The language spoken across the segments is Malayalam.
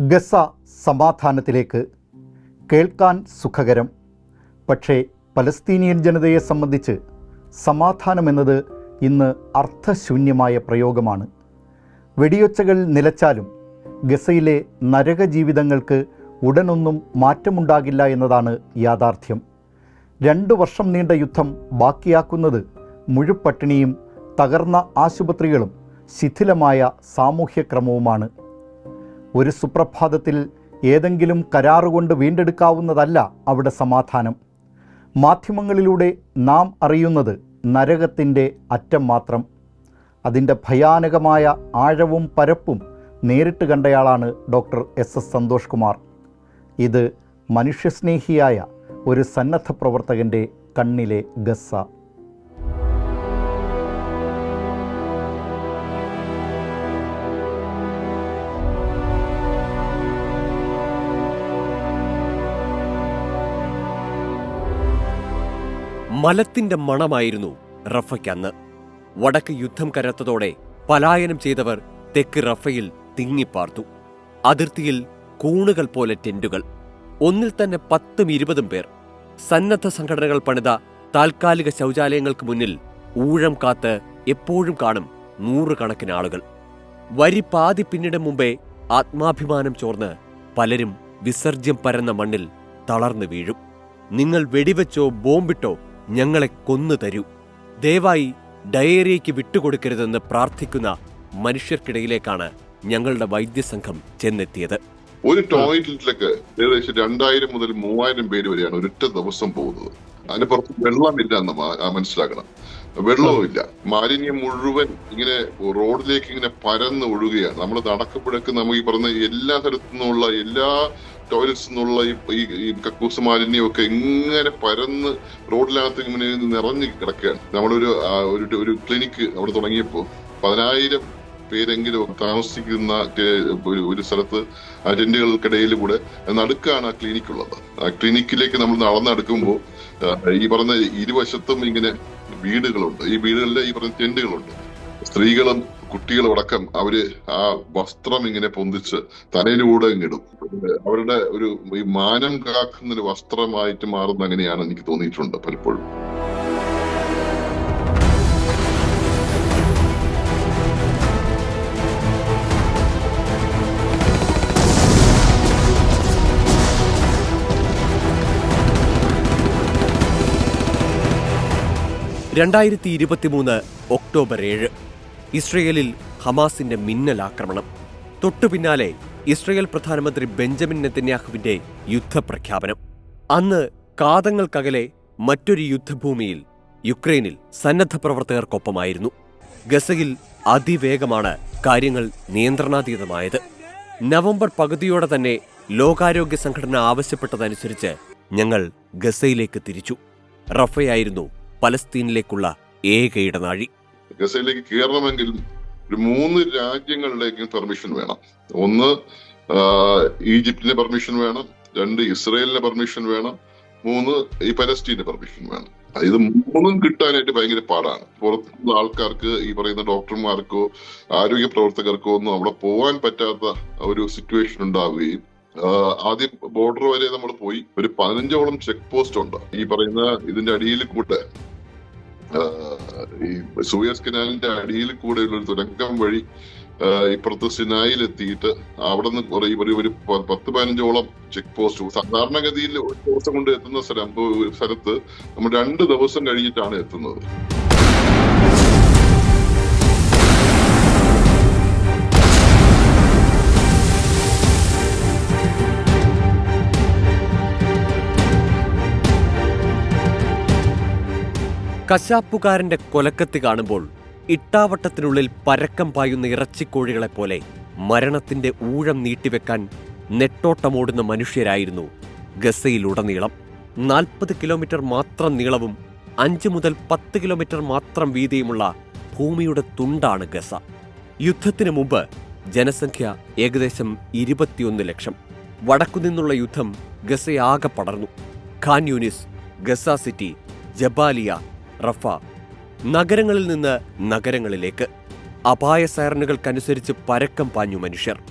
ഗസ സമാധാനത്തിലേക്ക്. കേൾക്കാൻ സുഖകരം. പക്ഷേ പലസ്തീനിയൻ ജനതയെ സംബന്ധിച്ച് സമാധാനമെന്നത് ഇന്ന് അർത്ഥശൂന്യമായ പ്രയോഗമാണ്. വെടിയൊച്ചകൾ നിലച്ചാലും ഗസയിലെ നരക ജീവിതങ്ങൾക്ക് ഉടനൊന്നും മാറ്റമുണ്ടാകില്ല എന്നതാണ് യാഥാർത്ഥ്യം. രണ്ടു വർഷം നീണ്ട യുദ്ധം ബാക്കിയാക്കുന്നത് മുഴുപട്ടിണിയും തകർന്ന ആശുപത്രികളും ശിഥിലമായ സാമൂഹ്യക്രമവുമാണ്. ഒരു സുപ്രഭാതത്തിൽ ഏതെങ്കിലും കരാറുകൊണ്ട് വീണ്ടെടുക്കാവുന്നതല്ല അവിടെ സമാധാനം. മാധ്യമങ്ങളിലൂടെ നാം അറിയുന്നത് നരകത്തിന്റെ അറ്റം മാത്രം. അതിന്റെ ഭയാനകമായ ആഴവും പരപ്പും നേരിട്ട് കണ്ടയാളാണ് doctor S S Santhosh Kumar. ഇത് മനുഷ്യസ്നേഹിയായ ഒരു സന്നദ്ധ പ്രവർത്തകന്റെ കണ്ണിലെ ഗസ്സ. മലത്തിന്റെ മണമായിരുന്നു റഫയ്ക്കന്ന്. വടക്ക് യുദ്ധം കരത്തതോടെ പലായനം ചെയ്തവർ തെക്ക് റഫയിൽ തിങ്ങിപ്പാർത്തു. അതിർത്തിയിൽ കൂണുകൾ പോലെ ടെന്റുകൾ. ഒന്നിൽ തന്നെ പത്തും ഇരുപതും പേർ. സന്നദ്ധ സംഘടനകൾ പണിത താൽക്കാലിക ശൗചാലയങ്ങൾക്ക് മുന്നിൽ ഊഴം കാത്ത് എപ്പോഴും കാണും നൂറുകണക്കിന് ആളുകൾ. വരി പാതി പിന്നിടും മുമ്പേ ആത്മാഭിമാനം ചോർന്ന് പലരും വിസർജ്യം പരന്ന മണ്ണിൽ തളർന്നു വീഴും. നിങ്ങൾ വെടിവെച്ചോ ബോംബിട്ടോ ഞങ്ങളെ കൊന്നു തരൂ. ദയവായി ഡയേറിയയ്ക്ക് വിട്ടുകൊടുക്കരുതെന്ന് പ്രാർത്ഥിക്കുന്ന മനുഷ്യർക്കിടയിലേക്കാണ് ഞങ്ങളുടെ വൈദ്യസംഘം ചെന്നെത്തിയത്. ഒരു ടോയ്ലറ്റിലേക്ക് ഏകദേശം രണ്ടായിരം മുതൽ മൂവായിരം പേര് വരെയാണ് ഒരൊറ്റ ദിവസം പോകുന്നത്. അതിന് പുറത്ത് വെള്ളമില്ല എന്ന് മനസ്സിലാക്കണം. വെള്ളവുമില്ല മാലിന്യം മുഴുവൻ ഇങ്ങനെ റോഡിലേക്ക് ഇങ്ങനെ പരന്ന് ഒഴുകുകയാണ് നമ്മൾ നടക്കുമ്പോഴൊക്കെ നമുക്ക് ഈ പറഞ്ഞ എല്ലാ സ്ഥലത്തു നിന്നുള്ള എല്ലാ ടോയ്ലറ്റ്സ് എന്നുള്ള ഈ ഈ- കക്കൂസ് മാലിന്യം ഒക്കെ ഇങ്ങനെ പരന്ന് റോഡിനകത്ത് ഇങ്ങനെ നിറഞ്ഞു കിടക്കുകയാണ്. നമ്മളൊരു ഒരു ഒരു ക്ലിനിക്ക് അവിടെ തുടങ്ങിയപ്പോൾ പതിനായിരം പേരെങ്കിലും താമസിക്കുന്ന ഒരു സ്ഥലത്ത് ആ ടെന്റുകൾക്കിടയിൽ കൂടെ നടുക്കാണ് ആ ക്ലിനിക്ക് ഉള്ളത്. ആ ക്ലിനിക്കിലേക്ക് നമ്മൾ നടന്നെടുക്കുമ്പോൾ ഈ പറഞ്ഞ ഇരുവശത്തും ഇങ്ങനെ വീടുകളുണ്ട്. ഈ വീടുകളിലെ ഈ പറഞ്ഞ ടെന്റുകളുണ്ട് സ്ത്രീകളും കുട്ടികളും അടക്കം അവർ ആ വസ്ത്രം ഇങ്ങനെ പൊന്തിച്ച് തലയിലൂടെ ഇങ്ങിടും അവരുടെ ഒരു ഈ മാനം കാക്കുന്ന ഒരു വസ്ത്രമായിട്ട് മാറുന്ന അങ്ങനെയാണ് എനിക്ക് തോന്നിയിട്ടുണ്ട് പലപ്പോഴും. രണ്ടായിരത്തി ഇരുപത്തിമൂന്ന് ഒക്ടോബർ ഏഴ്. ഇസ്രയേലിൽ ഹമാസിന്റെ മിന്നൽ ആക്രമണം തൊട്ടു പിന്നാലെ ഇസ്രയേൽ പ്രധാനമന്ത്രി ബെഞ്ചമിൻ നെത്തന്യാഹുവിന്റെ യുദ്ധപ്രഖ്യാപനം. അന്ന് കാതങ്ങൾക്കകലെ മറ്റൊരു യുദ്ധഭൂമിയിൽ യുക്രൈനിൽ സന്നദ്ധ പ്രവർത്തകർക്കൊപ്പമായിരുന്നു ഗസയിൽ അതിവേഗമാണ് കാര്യങ്ങൾ നിയന്ത്രണാതീതമായത്. നവംബർ പകുതിയോടെ തന്നെ ലോകാരോഗ്യ സംഘടന ആവശ്യപ്പെട്ടതനുസരിച്ച് ഞങ്ങൾ ഗസയിലേക്ക് തിരിച്ചു. റഫയായിരുന്നു പലസ്തീനിലേക്കുള്ള ഏക ഇടനാഴി. ഗസയിലേക്ക് കയറണമെങ്കിൽ ഒരു മൂന്ന് രാജ്യങ്ങളിലേക്കും പെർമിഷൻ വേണം. ഒന്ന് ഈജിപ്തിന്റെ പെർമിഷൻ വേണം. രണ്ട് ഇസ്രയേലിന്റെ പെർമിഷൻ വേണം. മൂന്ന് ഈ പലസ്റ്റീന്റെ പെർമിഷൻ വേണം. ഇത് മൂന്നും കിട്ടാനായിട്ട് ഭയങ്കര പാടാണ്. പുറത്തുള്ള ആൾക്കാർക്ക് ഈ പറയുന്ന ഡോക്ടർമാർക്കോ ആരോഗ്യ പ്രവർത്തകർക്കോ ഒന്നും അവിടെ പോകാൻ പറ്റാത്ത ഒരു സിറ്റുവേഷൻ ഉണ്ടാവുകയും ആദ്യം ബോർഡർ വരെ നമ്മൾ പോയി. ഒരു പതിനഞ്ചോളം ചെക്ക് പോസ്റ്റ് ഉണ്ട്. ഈ പറയുന്ന ഇതിന്റെ അടിയിൽ കൂടെ. ഈ സൂയസ് കനാലിന്റെ അടിയിൽ കൂടെയുള്ള ഒരു തുരങ്കം വഴി ഇപ്പുറത്ത് സിനായിൽ എത്തിയിട്ട് അവിടെ നിന്ന് കുറെ ഒരു ഒരു പത്ത് പതിനഞ്ചോളം ചെക്ക് പോസ്റ്റ് സാധാരണഗതിയിൽ ഒരു ദിവസം കൊണ്ട് എത്തുന്ന സ്ഥലം സ്ഥലത്ത് നമ്മൾ രണ്ട് ദിവസം കഴിഞ്ഞിട്ടാണ് എത്തുന്നത്. കശാപ്പുകാരന്റെ കൊലക്കത്തി കാണുമ്പോൾ ഇട്ടാവട്ടത്തിനുള്ളിൽ പരക്കം പായുന്ന ഇറച്ചിക്കോഴികളെപ്പോലെ മരണത്തിന്റെ ഊഴം നീട്ടിവെക്കാൻ നെട്ടോട്ടമോടുന്ന മനുഷ്യരായിരുന്നു ഗസയിലുടനീളം. നാൽപ്പത് കിലോമീറ്റർ മാത്രം നീളവും അഞ്ച് മുതൽ പത്ത് കിലോമീറ്റർ മാത്രം വീതിയുമുള്ള ഭൂമിയുടെ തുണ്ടാണ് ഗസ. യുദ്ധത്തിനു മുമ്പ് ജനസംഖ്യ ഏകദേശം ഇരുപത്തിയൊന്ന് ലക്ഷം. വടക്കുനിന്നുള്ള യുദ്ധം ഗസയാകെ പടർന്നു. Khan Younis Gaza City Jabalia Rafah നഗരങ്ങളിൽ നിന്ന് നഗരങ്ങളിലേക്ക്. അപായ സൈറനുകൾക്കനുസരിച്ച് പരക്കം പാഞ്ഞു മനുഷ്യർ.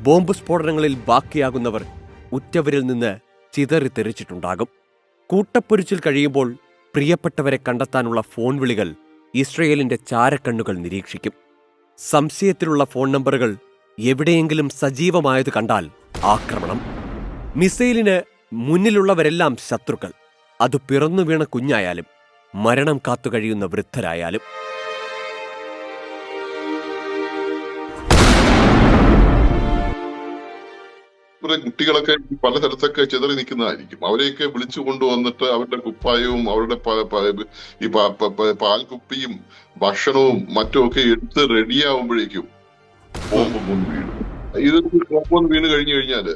ബോംബ് സ്ഫോടനങ്ങളിൽ ബാക്കിയാകുന്നവർ ഉറ്റവരിൽ നിന്ന് ചിതറിത്തെറിച്ചിട്ടുണ്ടാകും. കൂട്ടപ്പൊരിച്ചിൽ കഴിയുമ്പോൾ പ്രിയപ്പെട്ടവരെ കണ്ടെത്താനുള്ള ഫോൺ വിളികൾ ഇസ്രയേലിന്റെ ചാരക്കണ്ണുകൾ നിരീക്ഷിക്കും. സംശയത്തിലുള്ള ഫോൺ നമ്പറുകൾ എവിടെയെങ്കിലും സജീവമായത് കണ്ടാൽ ആക്രമണം. മിസൈലിന് മുന്നിലുള്ളവരെല്ലാം ശത്രുക്കൾ. അത് പിറന്നു വീണ കുഞ്ഞായാലും. മരണം കാത്തുകഴിയുന്ന വൃദ്ധരായാലും. കുട്ടികളൊക്കെ പല സ്ഥലത്തൊക്കെ ചിതറി നിൽക്കുന്നതായിരിക്കും. അവരെയൊക്കെ വിളിച്ചു കൊണ്ടുവന്നിട്ട് അവരുടെ കുപ്പായവും അവരുടെ ഈ പാൽകുപ്പിയും ഭക്ഷണവും മറ്റും ഒക്കെ എടുത്ത് റെഡിയാവുമ്പോഴേക്കും ബോംബ് വീഴും ഇത് ബോംബ് വീണ് കഴിഞ്ഞു കഴിഞ്ഞാൽ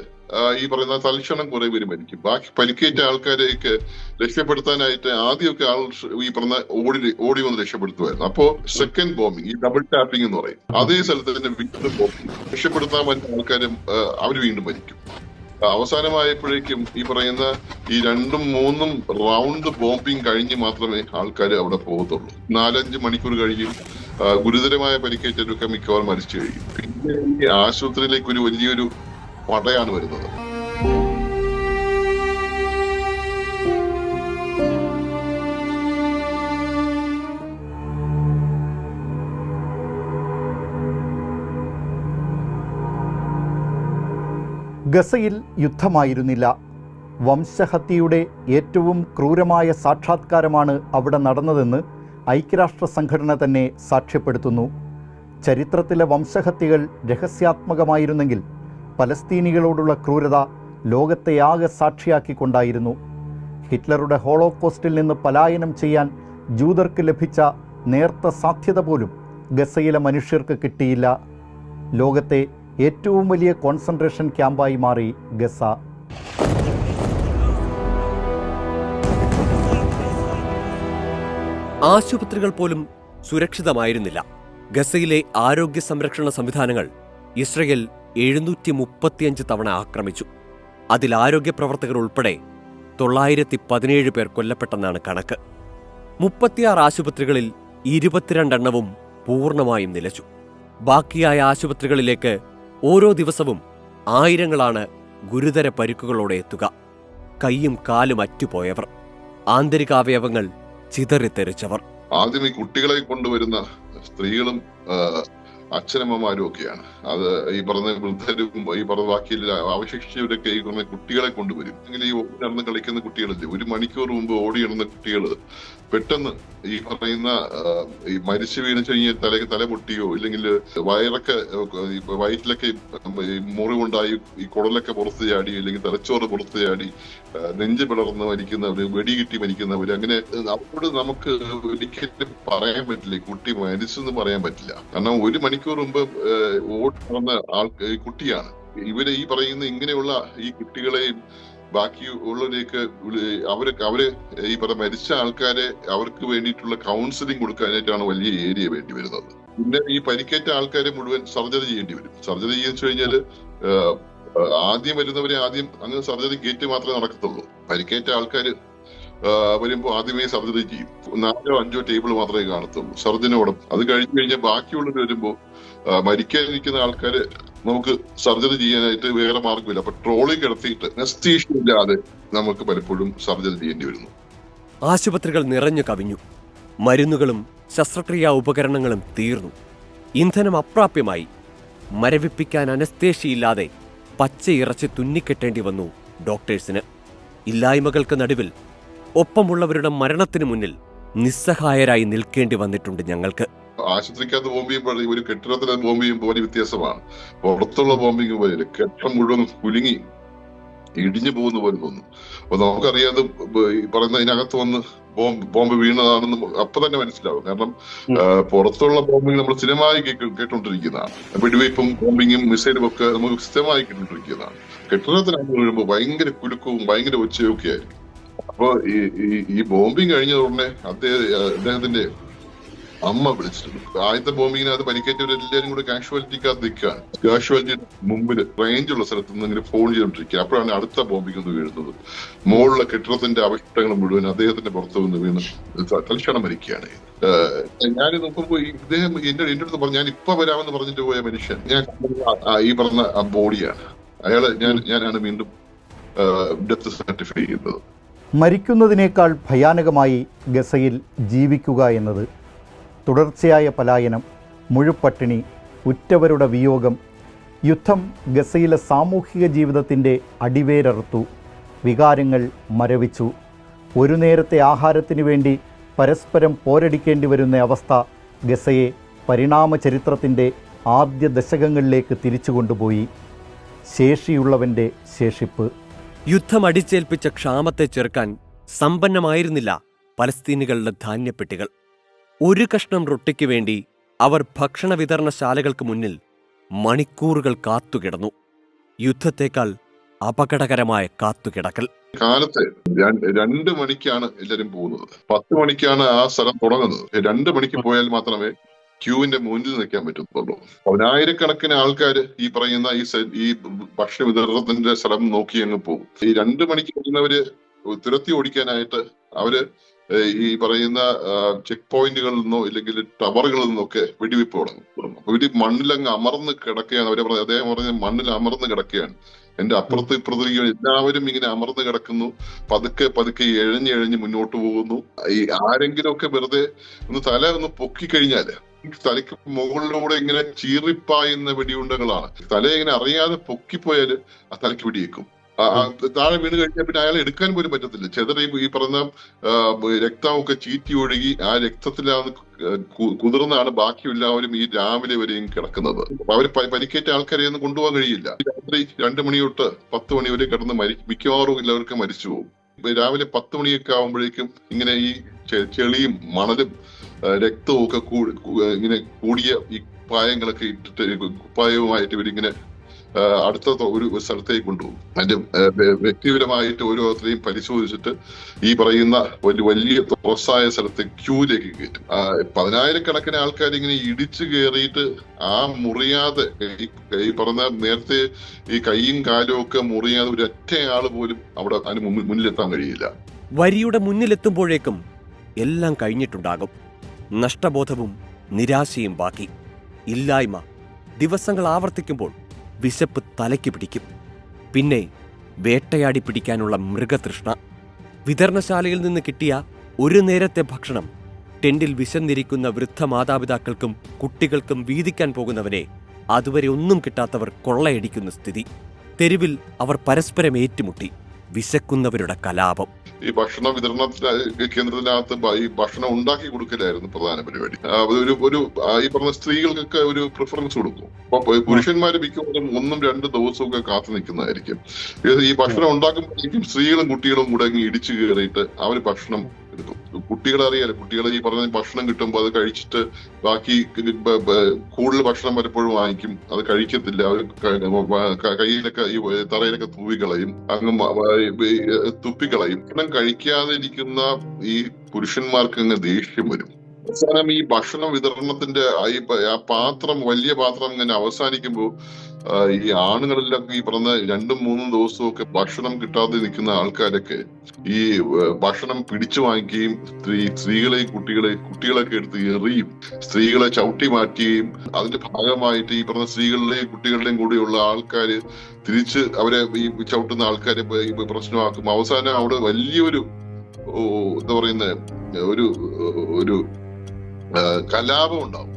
ഈ പറയുന്ന തൽക്ഷണം കുറെ പേര് മരിക്കും. ബാക്കി പരിക്കേറ്റ ആൾക്കാരെയൊക്കെ രക്ഷപ്പെടുത്താനായിട്ട് ആദ്യമൊക്കെ ആൾ ഈ പറഞ്ഞ ഓടി ഓടി വന്ന് രക്ഷപ്പെടുത്തുമായിരുന്നു അപ്പോ സെക്കൻഡ് ബോംബിങ് ഈ ഡബിൾ ടാപ്പിംഗ് എന്ന് പറയും. അതേ സ്ഥലത്ത് തന്നെ വീണ്ടും ബോംബിങ് രക്ഷപ്പെടുത്താൻ പറ്റുന്ന ആൾക്കാരും അവർ വീണ്ടും മരിക്കും. അവസാനമായപ്പോഴേക്കും ഈ പറയുന്ന ഈ രണ്ടും മൂന്നും റൗണ്ട് ബോംബിങ് കഴിഞ്ഞ് മാത്രമേ ആൾക്കാർ അവിടെ പോകത്തുള്ളൂ. നാലഞ്ച് മണിക്കൂർ കഴിയും ഗുരുതരമായ പരിക്കേറ്റവരൊക്കെ മിക്കവാറും മരിച്ചു കഴിയും. പിന്നെ ഈ ആശുപത്രിയിലേക്ക് ഒരു വലിയൊരു പടയാണ് വരുന്നത്. ഗസയിൽ യുദ്ധമായിരുന്നില്ല. വംശഹത്യയുടെ ഏറ്റവും ക്രൂരമായ സാക്ഷാത്കാരമാണ് അവിടെ നടന്നതെന്ന് ഐക്യരാഷ്ട്ര സംഘടന തന്നെ സാക്ഷ്യപ്പെടുത്തുന്നു. ചരിത്രത്തിലെ വംശഹത്യകൾ രഹസ്യാത്മകമായിരുന്നെങ്കിൽ പലസ്തീനികളോടുള്ള ക്രൂരത ലോകത്തെയാകെ സാക്ഷിയാക്കിക്കൊണ്ടായിരുന്നു. ഹിറ്റ്ലറുടെ ഹോളോകോസ്റ്റിൽ നിന്ന് പലായനം ചെയ്യാൻ ജൂതർക്ക് ലഭിച്ച നേർത്ത സാധ്യത പോലും ഗസയിലെ മനുഷ്യർക്ക് കിട്ടിയില്ല. ലോകത്തെ ഏറ്റവും വലിയ കോൺസെൻട്രേഷൻ ക്യാമ്പായി മാറി ഗസ. ആശുപത്രികൾ പോലും സുരക്ഷിതമായിരുന്നില്ല. ഗസയിലെ ആരോഗ്യ സംരക്ഷണ സംവിധാനങ്ങൾ ഇസ്രയേൽ എഴുന്നൂറ്റി മുപ്പത്തിയഞ്ച് തവണ ആക്രമിച്ചു. അതിൽ ആരോഗ്യ പ്രവർത്തകർ ഉൾപ്പെടെ തൊള്ളായിരത്തി പതിനേഴ് പേർ കൊല്ലപ്പെട്ടെന്നാണ് കണക്ക്. മുപ്പത്തിയാറ് ആശുപത്രികളിൽ ഇരുപത്തിരണ്ടെണ്ണവും പൂർണമായും നിലച്ചു. ബാക്കിയായ ആശുപത്രികളിലേക്ക് ഓരോ ദിവസവും ആയിരങ്ങളാണ് ഗുരുതര പരിക്കുകളോടെ എത്തുക. കൈയും കാലും അറ്റുപോയവർ. ആന്തരികാവയവങ്ങൾ ചിതറിത്തെറിച്ചവർ. ആദ്യം ഈ കുട്ടികളെ കൊണ്ടുവരുന്ന സ്ത്രീകളും അച്ഛനമ്മമാരും ഒക്കെയാണ് അത് ഈ പറഞ്ഞ വൃദ്ധരും ഈ പറഞ്ഞ ബാക്കിയിൽ അവശേഷിച്ചവരൊക്കെ ഈ പറഞ്ഞ കുട്ടികളെ കൊണ്ടുവരും. അല്ലെങ്കിൽ ഈ ഓടി നടന്ന് കളിക്കുന്ന കുട്ടികളില്ലേ? ഒരു മണിക്കൂർ മുമ്പ് ഓടി നടന്ന കുട്ടികൾ പെട്ടെന്ന് ഈ പറയുന്ന ഈ മരിച്ചു വീണ് കഴിഞ്ഞാൽ തല തല പൊട്ടിയോ ഇല്ലെങ്കിൽ വയറൊക്കെ വയറ്റിലൊക്കെ മുറിവുണ്ടായി ഈ കുടലൊക്കെ പുറത്ത് ചാടി അല്ലെങ്കിൽ തലച്ചോറ് പുറത്ത് ചാടി നെഞ്ച് പിളർന്ന് മരിക്കുന്നവര് വെടി കിട്ടി മരിക്കുന്നവര് അങ്ങനെ അവരോട് നമുക്ക് ഒരിക്കലും പറയാൻ പറ്റില്ല കുട്ടി മരിച്ചെന്ന് പറയാൻ പറ്റില്ല. കാരണം ഒരു മണിക്കൂർ മുമ്പ് വോട്ട് നടന്ന ആൾ കുട്ടിയാണ്. ഇവർ ഈ പറയുന്ന ഇങ്ങനെയുള്ള ഈ കുട്ടികളെയും ബാക്കി ഉള്ളവരെയൊക്കെ അവർ അവർ ഈ പറഞ്ഞ മരിച്ച ആൾക്കാരെ അവർക്ക് വേണ്ടിയിട്ടുള്ള കൗൺസിലിംഗ് കൊടുക്കാനായിട്ടാണ് വലിയ ഏരിയ വേണ്ടി വരുന്നത്. പിന്നെ ഈ പരിക്കേറ്റ ആൾക്കാരെ മുഴുവൻ സർജറി ചെയ്യേണ്ടി വരും. സർജറി ചെയ്യുന്ന വെച്ച് കഴിഞ്ഞാൽ ഏഹ്, ആദ്യം വരുന്നവരെ ആദ്യം അങ്ങ് സർജറി ഗേറ്റ് മാത്രമേ നടക്കത്തുള്ളൂ. പരിക്കേറ്റ ആൾക്കാര് വരുമ്പോൾ ആദ്യമേ സർജറി ചെയ്യും. നാലോ അഞ്ചോ ടേബിൾ മാത്രമേ കാണത്തുള്ളൂ സർജനോടും. അത് കഴിഞ്ഞു കഴിഞ്ഞാൽ ബാക്കിയുള്ളവർ വരുമ്പോൾ മരിക്കാനിരിക്കുന്ന ആൾക്കാർ നമുക്ക് സർജറി ചെയ്യാനായിട്ട് വേറെ മാർഗമില്ല അപ്പൊ ട്രോളി കിടത്തിയിട്ട് അനസ്തീഷ്യ ഇല്ലാതെ നമുക്ക് പലപ്പോഴും സർജറി ചെയ്യേണ്ടി വരുന്നു. ആശുപത്രികൾ നിറഞ്ഞു കവിഞ്ഞു. മരുന്നുകളും ശസ്ത്രക്രിയാ ഉപകരണങ്ങളും തീർന്നു. ഇന്ധനം അപ്രാപ്യമായി. മരവിപ്പിക്കാൻ അനസ്തേഷ്യയില്ലാതെ പച്ചയിറച്ചി തുന്നിക്കെട്ടേണ്ടി വന്നു ഡോക്ടേഴ്സിന്. ഇല്ലായ്മകൾക്ക് നടുവിൽ ഒപ്പമുള്ളവരുടെ മരണത്തിനു മുന്നിൽ നിസ്സഹായരായി നിൽക്കേണ്ടി വന്നിട്ടുണ്ട് ഞങ്ങൾക്ക്. ആശുപത്രിക്കകത്ത് ബോംബ് ചെയ്യുമ്പോൾ ഒരു കെട്ടിടത്തിലെ ബോംബ് ചെയ്യുമ്പോൾ വലിയ വ്യത്യാസമാണ്. പുറത്തുള്ള ബോംബിങ് പോലെ കെട്ടിടം മുഴുവൻ കുലുങ്ങി ഇടിഞ്ഞു പോകുന്ന പോലെ തോന്നും. അപ്പൊ നമുക്കറിയാതെ പറയുന്ന അതിനകത്ത് വന്ന് ബോംബ് ബോംബ് വീണതാണെന്ന് അപ്പൊ തന്നെ മനസ്സിലാവും. കാരണം പുറത്തുള്ള ബോംബിങ് നമ്മൾ സ്ഥിരമായി കേട്ടുകൊണ്ടിരിക്കുന്നതാണ് കേട്ടോണ്ടിരിക്കുന്നതാണ്. വെടിവയ്പും ബോംബിങ്ങും മിസൈലും ഒക്കെ നമുക്ക് സ്ഥിരമായി കേട്ടോണ്ടിരിക്കുന്നതാണ്. കെട്ടിടത്തിനകത്ത് വീഴുമ്പോൾ ഭയങ്കര കുലുക്കവും ഭയങ്കര ഒച്ചയൊക്കെ ആയിരിക്കും. അപ്പൊ ഈ ഈ- ഈ ബോംബിങ് കഴിഞ്ഞ ഉടനെ അദ്ദേഹം അദ്ദേഹത്തിന്റെ അമ്മ വിളിച്ചിരുന്നു ആദ്യത്തെ ബോംബിങ്ങിനകത്ത് പരിക്കേറ്റവരെല്ലാരും കൂടെ കാഷ്വാലിറ്റിക്കകത്ത് നിൽക്കുകയാണ്. കാഷ്വാലിറ്റി മുമ്പിൽ റേഞ്ച് ഉള്ള സ്ഥലത്ത് നിന്ന് ഇങ്ങനെ ഫോൺ ചെയ്തോണ്ടിരിക്കുക അപ്പോഴാണ് അടുത്ത ബോംബിംഗ് ഒന്ന് വീഴുന്നത്. മുകളിലെ കെട്ടിടത്തിന്റെ അവശിഷ്ടങ്ങൾ മുഴുവൻ അദ്ദേഹത്തിന്റെ പുറത്തു നിന്ന് വീണ് തൽക്ഷണം മരിക്കുകയാണ്. ഞാൻ നോക്കുമ്പോൾ ഈ ഇദ്ദേഹം എന്റെ എന്റെ അടുത്ത് പറഞ്ഞു ഞാൻ ഇപ്പൊ വരാമെന്ന് പറഞ്ഞിട്ട് പോയ മനുഷ്യൻ. ഞാൻ ഈ പറഞ്ഞ ബോഡിയാണ്. അയാൾ ഞാൻ ഞാനാണ് വീണ്ടും ഡെത്ത് സർട്ടിഫൈ ചെയ്യുന്നത്. മരിക്കുന്നതിനേക്കാൾ ഭയാനകമായി ഗസയിൽ ജീവിക്കുക എന്നത് തുടർച്ചയായ പലായനം മുഴുപ്പട്ടിണി ഉറ്റവരുടെ വിയോഗം യുദ്ധം ഗസയിലെ സാമൂഹിക ജീവിതത്തിന്റെ അടിവേരറുത്തു. വികാരങ്ങൾ മരവിച്ചു. ഒരു നേരത്തെ ആഹാരത്തിനു വേണ്ടി പരസ്പരം പോരടിക്കേണ്ടി വരുന്ന അവസ്ഥ ഗസയെ പരിണാമ ചരിത്രത്തിന്റെ ആദ്യ ദശകങ്ങളിലേക്ക് തിരിച്ചു കൊണ്ടുപോയി. ശേഷിയുള്ളവന്റെ ശേഷിപ്പ്. യുദ്ധം അടിച്ചേൽപ്പിച്ച ക്ഷാമത്തെ ചെറുക്കാൻ സമ്പന്നമായിരുന്നില്ല പലസ്തീനുകളുടെ ധാന്യപ്പെട്ടികൾ. ഒരു കഷ്ണം റൊട്ടിക്ക് വേണ്ടി അവർ ഭക്ഷണ വിതരണശാലകൾക്ക് മുന്നിൽ മണിക്കൂറുകൾ കാത്തുകിടന്നു. യുദ്ധത്തേക്കാൾ അപകടകരമായ കാത്തുകിടക്കൽ. കാലത്ത് രണ്ട് മണിക്കാണ് എല്ലാരും പോകുന്നത്. പത്ത് മണിക്കാണ് ആ സ്ഥലം തുടങ്ങുന്നത്. രണ്ട് മണിക്ക് പോയാൽ മാത്രമേ ക്യൂവിന്റെ മുന്നിൽ നിൽക്കാൻ പറ്റത്തുള്ളൂ. പതിനായിരക്കണക്കിന് ആൾക്കാർ ഈ പറയുന്ന ഈ ഈ ഭക്ഷ്യ വിതരണത്തിന്റെ സ്ഥലം നോക്കി അങ്ങ് പോകും. ഈ രണ്ട് മണിക്ക് വരുന്നവര് തുരത്തി ഓടിക്കാനായിട്ട് അവർ ഈ പറയുന്ന ചെക്ക് പോയിന്റുകളിൽ നിന്നോ ഇല്ലെങ്കിൽ ടവറുകളിൽ നിന്നൊക്കെ വെടിവെപ്പ് തുടങ്ങും. അപ്പൊ മണ്ണിലങ്ങ് അമർന്ന് കിടക്കുകയാണ്. അവരെ പറഞ്ഞ അദ്ദേഹം പറഞ്ഞ മണ്ണിൽ അമർന്ന് കിടക്കുകയാണ്. എന്റെ അപ്പുറത്ത് ഇപ്പുറത്ത് എല്ലാവരും ഇങ്ങനെ അമർന്ന് കിടക്കുന്നു. പതുക്കെ പതുക്കെ എഴഞ്ഞ് എഴഞ്ഞ് മുന്നോട്ട് പോകുന്നു. ഈ ആരെങ്കിലും ഒക്കെ വെറുതെ ഒന്ന് തല ഒന്ന് പൊക്കി കഴിഞ്ഞാൽ തലയ്ക്ക് മുകളിലൂടെ ഇങ്ങനെ ചീറിപ്പായുന്ന വെടിയുണ്ടകളാണ്. തല ഇങ്ങനെ അറിയാതെ പൊക്കിപ്പോയാൽ ആ തലയ്ക്ക് വെടിയേക്കും. താഴെ വീണ് കഴിഞ്ഞാൽ പിന്നെ അയാളെ എടുക്കാൻ പോലും പറ്റത്തില്ല. ചെതറി ഈ പറഞ്ഞ രക്തമൊക്കെ ചീറ്റി ഒഴുകി ആ രക്തത്തിലാണ് കുതിർന്നാണ് ബാക്കി എല്ലാവരും ഈ രാവിലെ വരെയും കിടക്കുന്നത്. പ- പരിക്കേറ്റ ആൾക്കാരെ ഒന്നും കൊണ്ടുപോകാൻ കഴിയില്ല. രാത്രി രണ്ടു മണി തൊട്ട് പത്ത് മണി വരെ കിടന്ന് മരി മിക്കവാറും എല്ലാവർക്കും മരിച്ചു പോകും. രാവിലെ പത്ത് മണിയൊക്കെ ആവുമ്പോഴേക്കും ഇങ്ങനെ ഈ ചെളിയും മണലും രക്തവും ഒക്കെ ഇങ്ങനെ കൂടിയ ഈ പായങ്ങളൊക്കെ ഇട്ടിട്ട് കുപ്പായവുമായിട്ട് ഇവരിങ്ങനെ അടുത്ത ഒരു സ്ഥലത്തേക്ക് കൊണ്ടുപോകും. അതിന്റെ വ്യക്തിപരമായിട്ട് ഓരോരുത്തരെയും പരിശോധിച്ചിട്ട് ഈ പറയുന്ന ഒരു വലിയ തുറസായ സ്ഥലത്ത് ക്യൂലേക്ക് കയറ്റും. പതിനായിരക്കണക്കിന് ആൾക്കാർ ഇങ്ങനെ ഇടിച്ചു കയറിയിട്ട് ആ മുറിയാതെ ഈ പറഞ്ഞ നേരത്തെ ഈ കൈയും കാലും ഒക്കെ മുറിയാതെ ഒരു ഒറ്റയാൾ പോലും അവിടെ അതിന് മുന്നിലെത്താൻ കഴിയില്ല. വരിയുടെ മുന്നിലെത്തുമ്പോഴേക്കും എല്ലാം കഴിഞ്ഞിട്ടുണ്ടാകും. നഷ്ടബോധവും നിരാശയും ബാക്കി. ഇല്ലായ്മ ദിവസങ്ങൾ ആവർത്തിക്കുമ്പോൾ വിശപ്പ് തലയ്ക്ക് പിടിക്കും. പിന്നെ വേട്ടയാടി പിടിക്കാനുള്ള മൃഗതൃഷ്ണ. വിതരണശാലയിൽ നിന്ന് കിട്ടിയ ഒരു നേരത്തെ ഭക്ഷണം ടെന്റിൽ വിശന്നിരിക്കുന്ന വൃദ്ധ മാതാപിതാക്കൾക്കും കുട്ടികൾക്കും വീതിക്കാൻ പോകുന്നവനെ അതുവരെ ഒന്നും കിട്ടാത്തവർ കൊള്ളയടിക്കുന്ന സ്ഥിതി. തെരുവിൽ അവർ പരസ്പരം ഏറ്റുമുട്ടി. വിശക്കുന്നവരുടെ കലാപം. ഈ ഭക്ഷണ വിതരണ കേന്ദ്രത്തിനകത്ത് ഈ ഭക്ഷണം ഉണ്ടാക്കി കൊടുക്കലായിരുന്നു പ്രധാന പരിപാടി. ഒരു ഒരു ഈ പറഞ്ഞ സ്ത്രീകൾക്കൊക്കെ ഒരു പ്രിഫറൻസ് കൊടുക്കും. അപ്പൊ പുരുഷന്മാർ മിക്കവാറും ഒന്നും രണ്ട് ദിവസമൊക്കെ കാത്തു നിൽക്കുന്നതായിരിക്കും. ഈ ഭക്ഷണം ഉണ്ടാക്കുമ്പോഴേക്കും സ്ത്രീകളും കുട്ടികളും കൂടെ ഇടിച്ചു കയറിയിട്ട് അവർ ഭക്ഷണം കുട്ടികളെ അറിയാലോ കുട്ടികളെ ഈ പറഞ്ഞ ഭക്ഷണം കിട്ടുമ്പോൾ അത് കഴിച്ചിട്ട് ബാക്കി കൂടുതൽ ഭക്ഷണം പലപ്പോഴും വാങ്ങിക്കും. അത് കഴിക്കത്തില്ല. അവർ കയ്യിലൊക്കെ ഈ തറയിലൊക്കെ തൂവികളയും അങ്ങ് തുപ്പിക്കളയും ഭക്ഷണം കഴിക്കാതിരിക്കുന്ന ഈ പുരുഷന്മാർക്ക് അങ്ങ് ദേഷ്യം വരും. അവസാനം ഈ ഭക്ഷണ വിതരണത്തിന്റെ ഈ പാത്രം വലിയ പാത്രം ഇങ്ങനെ അവസാനിക്കുമ്പോൾ ഈ ആണുങ്ങളിലൊക്കെ ഈ പറഞ്ഞ രണ്ടും മൂന്നും ദിവസവും ഒക്കെ ഭക്ഷണം കിട്ടാതെ നിൽക്കുന്ന ആൾക്കാരൊക്കെ ഈ ഭക്ഷണം പിടിച്ചു വാങ്ങിക്കുകയും സ്ത്രീ സ്ത്രീകളെയും കുട്ടികളെ കുട്ടികളൊക്കെ എടുത്ത് എറിയും സ്ത്രീകളെ ചവിട്ടി മാറ്റുകയും അതിന്റെ ഭാഗമായിട്ട് ഈ പറഞ്ഞ സ്ത്രീകളുടെയും കുട്ടികളുടെയും കൂടെയുള്ള ആൾക്കാര് തിരിച്ച് അവരെ ഈ ചവിട്ടുന്ന ആൾക്കാരെ പ്രശ്നമാക്കും. അവസാനം അവിടെ വലിയൊരു എന്താ പറയുന്ന ഒരു ഒരു കലാപം ഉണ്ടാവും.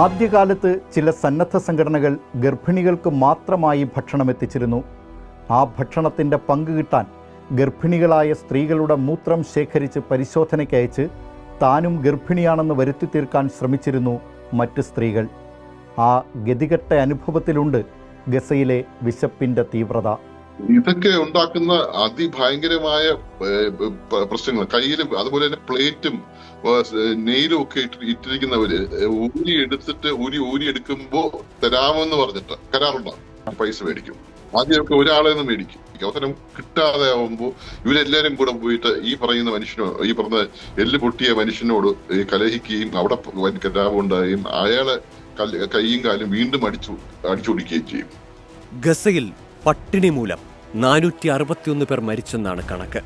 ആദ്യകാലത്ത് ചില സന്നദ്ധ സംഘടനകൾ ഗർഭിണികൾക്ക് മാത്രമായി ഭക്ഷണം എത്തിച്ചിരുന്നു. ആ ഭക്ഷണത്തിന്റെ പങ്ക് കിട്ടാൻ ഗർഭിണികളായ സ്ത്രീകളുടെ മൂത്രം ശേഖരിച്ച് പരിശോധനയ്ക്കയച്ച് താനും ഗർഭിണിയാണെന്ന് വരുത്തി തീർക്കാൻ ശ്രമിച്ചിരുന്നു മറ്റ് സ്ത്രീകൾ. ആ ഗതികെട്ട അനുഭവത്തിലുണ്ട് ഗസയിലെ വിശപ്പിന്റെ തീവ്രത. ഇതൊക്കെ ഉണ്ടാക്കുന്ന അതിഭയങ്കരമായ പ്രശ്നങ്ങൾ. കയ്യിലും അതുപോലെ തന്നെ പ്ലേറ്റും നെയിലും ഒക്കെ ഇട്ട് ഇട്ടിരിക്കുന്നവര് ഊരി എടുത്തിട്ട് ഊരി ഊരി എടുക്കുമ്പോ തരാമെന്ന് പറഞ്ഞിട്ട് കരാറുണ്ടാവും പൈസ മേടിക്കും. ആദ്യമൊക്കെ ഒരാളെ നിന്ന് മേടിക്കും. അവസരം കിട്ടാതെ ആവുമ്പോ ഇവരെല്ലാരും കൂടെ പോയിട്ട് ഈ പറയുന്ന മനുഷ്യനോ ഈ പറഞ്ഞ എല്ല് പൊട്ടിയ മനുഷ്യനോട് കലഹിക്കുകയും അവിടെ കലാപമുണ്ടാകുകയും അയാളെ കൈയും കാലും വീണ്ടും അടിച്ചു അടിച്ചു അടിച്ചൊടിക്കുകയും ചെയ്യും. ഗസയിൽ പട്ടിണി മൂലം നാനൂറ്റി അറുപത്തിയൊന്ന് പേർ മരിച്ചെന്നാണ് കണക്ക്.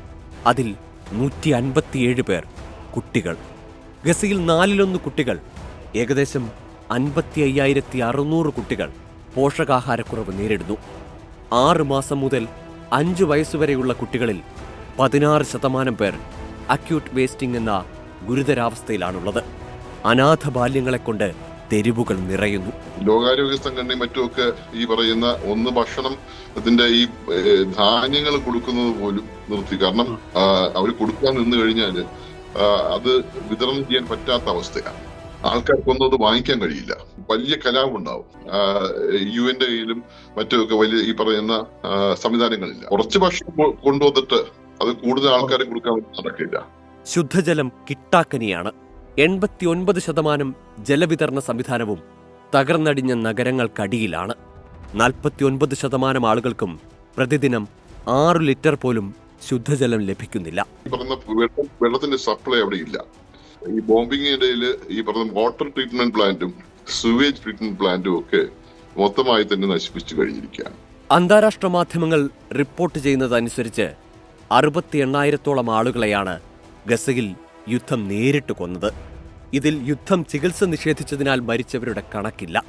അതിൽ നൂറ്റി അൻപത്തിയേഴ് പേർ കുട്ടികൾ. ഗസയിൽ നാലിലൊന്ന് കുട്ടികൾ. ഏകദേശം അൻപത്തി അയ്യായിരത്തി അറുന്നൂറ് കുട്ടികൾ പോഷകാഹാരക്കുറവ് നേരിടുന്നു. ആറ് മാസം മുതൽ അഞ്ച് വയസ്സുവരെയുള്ള കുട്ടികളിൽ പതിനാറ് ശതമാനം പേർ അക്യൂട്ട് വേസ്റ്റിംഗ് എന്ന ഗുരുതരാവസ്ഥയിലാണുള്ളത്. അനാഥ ബാല്യങ്ങളെക്കൊണ്ട് തെരുവുകൾ നിറയുന്നു. ലോകാരോഗ്യ സംഘടനയും മറ്റുമൊക്കെ ഈ പറയുന്ന ഒന്ന് ഭക്ഷണം ഇതിന്റെ ഈ ധാന്യങ്ങൾ കൊടുക്കുന്നത് പോലും നിർത്തി. കാരണം അവർ കൊടുക്കാൻ നിന്ന് കഴിഞ്ഞാൽ അത് വിതരണം ചെയ്യാൻ പറ്റാത്ത അവസ്ഥയാണ്. ആൾക്കാർക്കൊന്നും അത് വാങ്ങിക്കാൻ കഴിയില്ല. വലിയ കലാപുണ്ടാവും യു എന്റെ കയ്യിലും മറ്റുമൊക്കെ വലിയ ഈ പറയുന്ന സംവിധാനങ്ങളില്ല. കുറച്ച് ഭക്ഷണം കൊണ്ടുവന്നിട്ട് അത് കൂടുതൽ ആൾക്കാരെ കൊടുക്കാൻ നടക്കില്ല. ശുദ്ധജലം കിട്ടാക്കനിയാണ്. എൺപത്തിയൊൻപത് ശതമാനം ജലവിതരണ സംവിധാനവും തകർന്നടിഞ്ഞ നഗരങ്ങൾക്കടിയിലാണ്. നാൽപ്പത്തിയൊൻപത് ശതമാനം ആളുകൾക്കും പ്രതിദിനം ആറു ലിറ്റർ പോലും ശുദ്ധജലം ലഭിക്കുന്നില്ല. ഈ പറഞ്ഞ വെള്ളം വെള്ളത്തിന്റെ സപ്ലൈ അവിടെ ഇല്ല. ഈ ബോംബിങ്ങിനിടയിൽ ഈ പറഞ്ഞ വാട്ടർ ട്രീറ്റ്മെന്റ് പ്ലാന്റും സുവേജ് ട്രീറ്റ്മെന്റ് പ്ലാന്റും ഒക്കെ മൊത്തമായി തന്നെ നശിപ്പിച്ചു കഴിഞ്ഞിരിക്കുകയാണ്. അന്താരാഷ്ട്ര മാധ്യമങ്ങൾ റിപ്പോർട്ട് ചെയ്യുന്നതനുസരിച്ച് അറുപത്തി എണ്ണായിരത്തോളം ആളുകളെയാണ് ഗസയിൽ യുദ്ധം നേരിട്ട് കൊന്നത്. ഇതിൽ യുദ്ധം ചികിത്സ നിഷേധിച്ചതിനാൽ മരിച്ചവരുടെ കണക്കില്ല.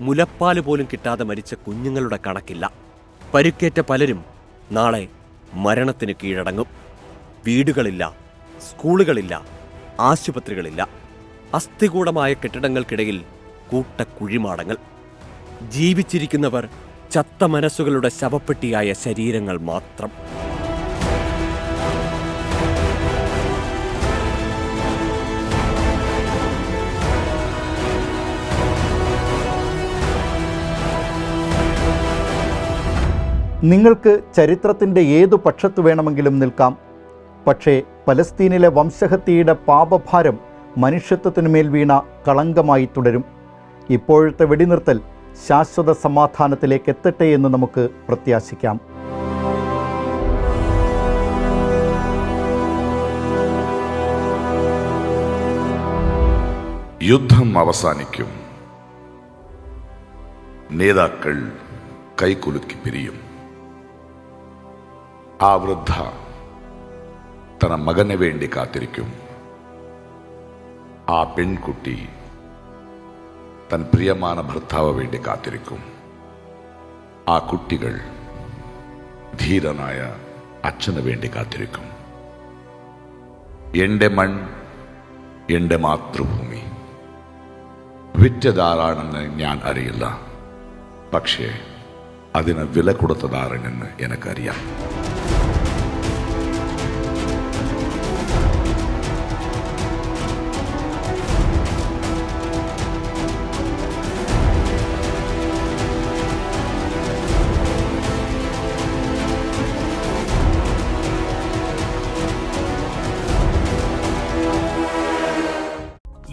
മുലപ്പാൽ പോലും കിട്ടാതെ മരിച്ച കുഞ്ഞുങ്ങളുടെ കണക്കില്ല. പരുക്കേറ്റ പലരും നാളെ മരണത്തിന് കീഴടങ്ങും. വീടുകളില്ല സ്കൂളുകളില്ല ആശുപത്രികളില്ല. അസ്ഥികൂടമായ കെട്ടിടങ്ങൾക്കിടയിൽ കൂട്ടക്കുഴിമാടങ്ങൾ. ജീവിച്ചിരിക്കുന്നവർ ചത്ത മനസ്സുകളുടെ ശവപ്പെട്ടിയായ ശരീരങ്ങൾ മാത്രം. നിങ്ങൾക്ക് ചരിത്രത്തിന്റെ ഏതു പക്ഷത്തു വേണമെങ്കിലും നിൽക്കാം. പക്ഷേ പലസ്തീനിലെ വംശഹത്യയുടെ പാപഭാരം മനുഷ്യത്വത്തിനുമേൽ വീണ കളങ്കമായി തുടരും. ഇപ്പോഴത്തെ വെടിനിർത്തൽ ശാശ്വത സമാധാനത്തിലേക്ക് എത്തട്ടെ എന്ന് നമുക്ക് പ്രത്യാശിക്കാം. യുദ്ധം അവസാനിക്കും. നേതാക്കൾ കൈകുലുക്കി പിരിയും. ആ വൃദ്ധ തന മകന് വേണ്ടി കാത്തിരിക്കും. ആ പെൺകുട്ടി തൻ പ്രിയമാന ഭർത്താവ് വേണ്ടി കാത്തിരിക്കും. ആ കുട്ടികൾ ധീരനായ അച്ഛന് വേണ്ടി കാത്തിരിക്കും. എന്റെ മൺ എന്റെ മാതൃഭൂമി. വിറ്റതാരാണെന്ന് ഞാൻ അറിയില്ല. പക്ഷേ അതിന് വില കൊടുത്തതാരാണെന്ന് എനിക്കറിയാം.